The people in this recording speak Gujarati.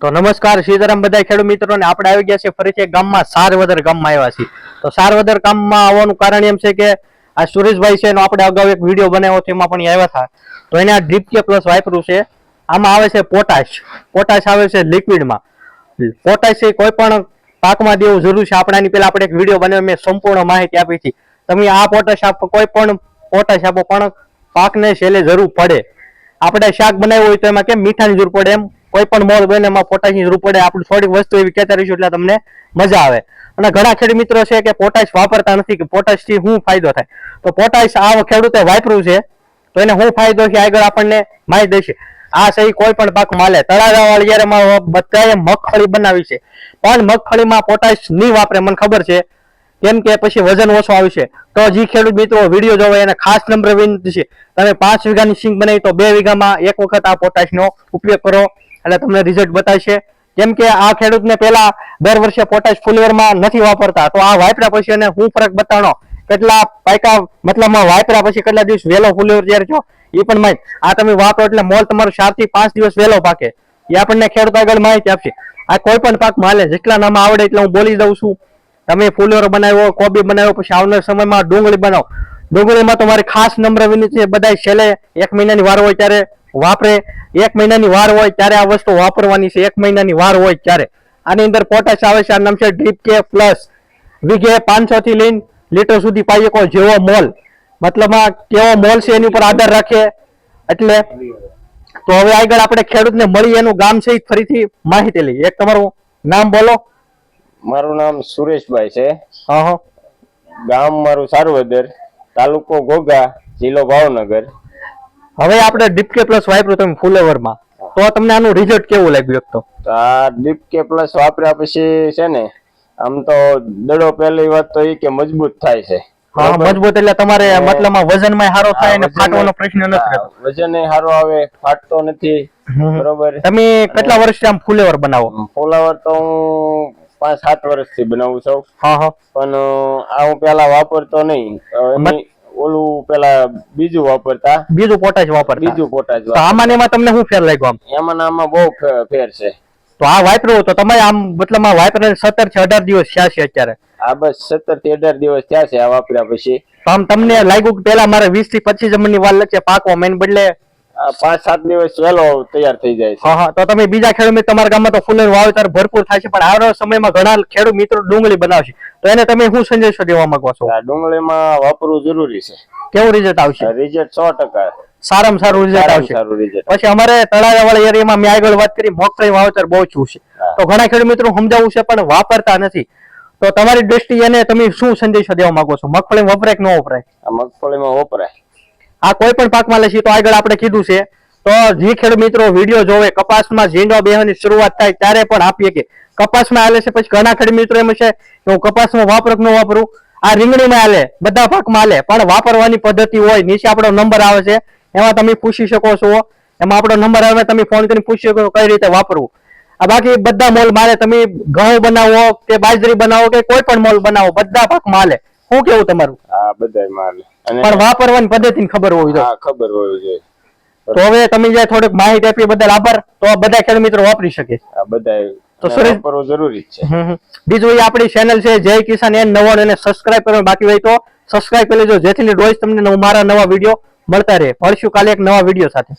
તો નમસ્કાર સીતારામ બધા ખેડૂત મિત્રોને. આપણે આવી ગયા છે ફરીથી ગામમાં, સારવદર ગામમાં આવ્યા છીએ. તો સારવદર ગામમાં આવવાનું કારણ એમ છે કે આ સુરેશભાઈ છે એનો આપણે અગાઉ એક વીડિયો બનાવ્યો તેમાં પણ આવ્યા હતા. તો એને આ ડ્રીપ કે પ્લસ વાપર્યું છે. આમાં આવે છે પોટાશ. પોટાશ આવે છે લિક્વિડમાં. પોટાશ એ કોઈ પણ પાકમાં દેવું જરૂર છે. આપણાની પેલા આપણે એક વીડિયો બનાવ્યો, મેં સંપૂર્ણ માહિતી આપી હતી. તમે આ પોટાશ આપો કોઈ પણ પોટાશ આપો, પણ પાકને છેલ્લે જરૂર પડે. આપણે શાક બનાવ્યું હોય તો એમાં કેમ મીઠાની જરૂર પડે એમ? કોઈ પણ મોલ બને એમાં પોટાશની જરૂર પડે. આપણે થોડીક વસ્તુ એવી કહેતા રહીશું એટલે તમને મજા આવે. અને ઘણા ખેડૂત મિત્રો છે કે પોટાશ વાપરતા નથી કે પોટાશથી શું ફાયદો થાય. તો પોટાશ આ ખેડૂતે વાપર્યું છે, તો એને શું ફાયદો છે આગળ આપણને માહિતી દેશે. આ સહી કોઈ પણ પાક માલે. તળાજા વાળી જયારે બધાએ મગફળી બનાવી છે. પણ મગફળીમાં પોટાશ નહીં વાપરે, મને ખબર છે. કેમ કે પછી વજન ઓછું આવશે. તો જે ખેડૂત મિત્રો વીડિયો જોવે, એને ખાસ નંબર વિનંતી છે. તમે પાંચ વીઘાની સિંગ બનાવી, તો બે વીઘામાં એક વખત આ પોટાશનો ઉપયોગ કરો. એટલે તમને રિઝલ્ટ બતાવશે. કેમ કે આ ખેડૂતને પહેલા દર વર્ષે પોટાશ ફુલવરમાં નથી વાપરતા. તો આ વાપર્યા પછી એને હું ફરક બતાવો કેટલા પાયકા મતલબમાં વાપર્યા પછી કેટલા દિવસ વહેલો ફુલવર જ્યારે છો એ પણ માહિતી. આ તમે વાપરો એટલે મોલ તમારો ચારથી પાંચ દિવસ વહેલો પાકે. એ આપણને ખેડૂત આગળ માહિતી આપશે. આ કોઈ પણ પાક માલે જેટલા નામ આવડે એટલે હું બોલી દઉં છું. તમે ફુલેવર બનાવ્યો, કોબી બનાવ્યો, પછી આવનાર સમયમાં ડુંગળી બનાવો. ડુંગળીમાં તો મારી ખાસ નમ્ર વિનંતી છે બધા છેલ્લે એક મહિનાની વાર હોય ત્યારે વાપરે. એક મહિનાની વાર હોય ત્યારે આ વસ્તુ વાપરવાની છે, એક મહિનાની વાર હોય ત્યારે. આની અંદર પોટાશ આવે છે આ નામ છે ડ્રીપ કે પ્લસ વીઘે પાંચસો થી લઈને લીટર સુધી પાઈ શકો જેવો મોલ. મતલબમાં કેવો મોલ છે, એની ઉપર આધાર રાખે. એટલે તો હવે આગળ આપણે ખેડૂતને મળી એનું ગામ છે ફરીથી માહિતી લઈએ. એક તમારું નામ બોલો. મારું નામ સુરેશભાઈ છે. હા ગામ મારું સારવદર તાલુકો ઘોઘા જિલ્લો ભાવનગર. હવે આપણે ડીપ કે પ્લસ વાપર્યું તમે ફુલેવરમાં. તો તમને આનું રિઝલ્ટ કેવું લાગ્યું એક તો? આ ડીપ કે પ્લસ વાપર્યા પછી છે ને આમ તો દડો પહેલી વાત તો એ કે મજબૂત થાય છે. હા મજબૂત એટલે તમારે ને- મતલબમાં વજનમાં સારો થાય અને વજન- ફાટવાનો પ્રશ્ન નથી વજન સારો આવે ફાટતો નથી. બરોબર? તમે કેટલા વર્ષથી આમ ફુલેવર બનાવો? ફુલેવર તો હું પાંચ સાત વર્ષથી બનાવું છું. હા હા. પણ આ હું પેલા વાપરતો નહીં. ઓલું પેલા બીજું વાપરતા. બીજું પોટાશ વાપરતા? બીજું પોટાશ આમાં એમાં તમને શું ફેર લાગ્યો આમ? એમાં આમાં બહુ ફેર છે. તો આ વાપર્યું તો તમે આમ મતલબ વાપરે સત્તરથી અઢાર દિવસ થયા છે અત્યારે? આ બસ સત્તરથી અઢાર દિવસ થયા છે આ વાપર્યા પછી. આમ તમને લાગ્યું કે પેલા મારે વીસથી પચીસ જમણની વાર લખે પાકવા મેન બદલે આ પાંચ સાત દિવસ વહેલો તૈયાર થઈ જાય હા હા તો તમે બીજા ખેડૂત મિત્ર તમારા ગામમાં તો ફૂલનું વાવેતર ભરપૂર થાય છે પણ આવનારા સમયમાં ઘણા ખેડૂત મિત્રો ડુંગળી બનાવશે. તો એને તમે શું સંદેશો દેવા માંગો છો? ડુંગળીમાં વાપરવું જરૂરી છે. કેવું રિઝલ્ટ આવશે? રિઝલ્ટ સો ટકા. સારામાં સારું રિઝલ્ટ આવશે. પછી અમારે તળાજા વાળા એરિયામાં મેં આગળ વાત કરી મગફળી વાવેતર બહુ છું. છે તો ઘણા ખેડૂત મિત્રો સમજાવવું છે પણ વાપરતા નથી. તો તમારી દ્રષ્ટિએ એને તમે શું સંદેશો દેવા માંગો છો? મગફળી વપરાય કે ન વપરાય? આ મગફળીમાં વપરાય. આ કોઈ પણ પાકમાં લેશી તો આગળ આપણે કીધું છે. તો જે ખેડૂત મિત્રો, વીડિયો જોવે, કપાસમાં ઝીંડો બેહવાની શરૂઆત થાય ત્યારે પણ આપીએ કે કપાસમાં આલે છે, પછી ઘણા ખેડૂત મિત્રો એમ છે કે હું કપાસમાં વાપરું કે ન વાપરું. આ રીંગણીમાં આલે બધા પાકમાં આલે પણ વાપરવાની પદ્ધતિ હોય, નીચે આપણો નંબર આવે છે. એમાં તમે પૂછી શકો છો. એમાં આપણો નંબર આવે, તમે ફોન કરીને પૂછી શકો કઈ રીતે વાપરવું. આ બાકી બધા મોલ મારે તમે ઘઉં બનાવો, કે બાજરી બનાવો, કે કોઈ પણ મોલ બનાવો, બધા પાકમાં હાલે. શું કેવું તમારું? હા બધાય માલ પણ વાપરવાની પદ્ધતિની ખબર હોવી જોઈએ. હા ખબર હોવી જોઈએ. તો હવે તમે જે થોડીક માહિતી આપી બદલ આભાર. તો બધા ખેડૂત મિત્રો વાપરી શકે. આ બધા તો સુરેશ- વાપરવું જરૂરી છે. બીજું એ આપણી ચેનલ છે જય કિસાન એન નવાણું એને સબસ્ક્રાઇબ કરવાનું બાકી હોય તો સબસ્ક્રાઇબ કરી લેજો. જેથી રોજ તમને મારા નવા વીડિયો મળતા રહે. મળશું કાલે એક નવા વીડિયો સાથે.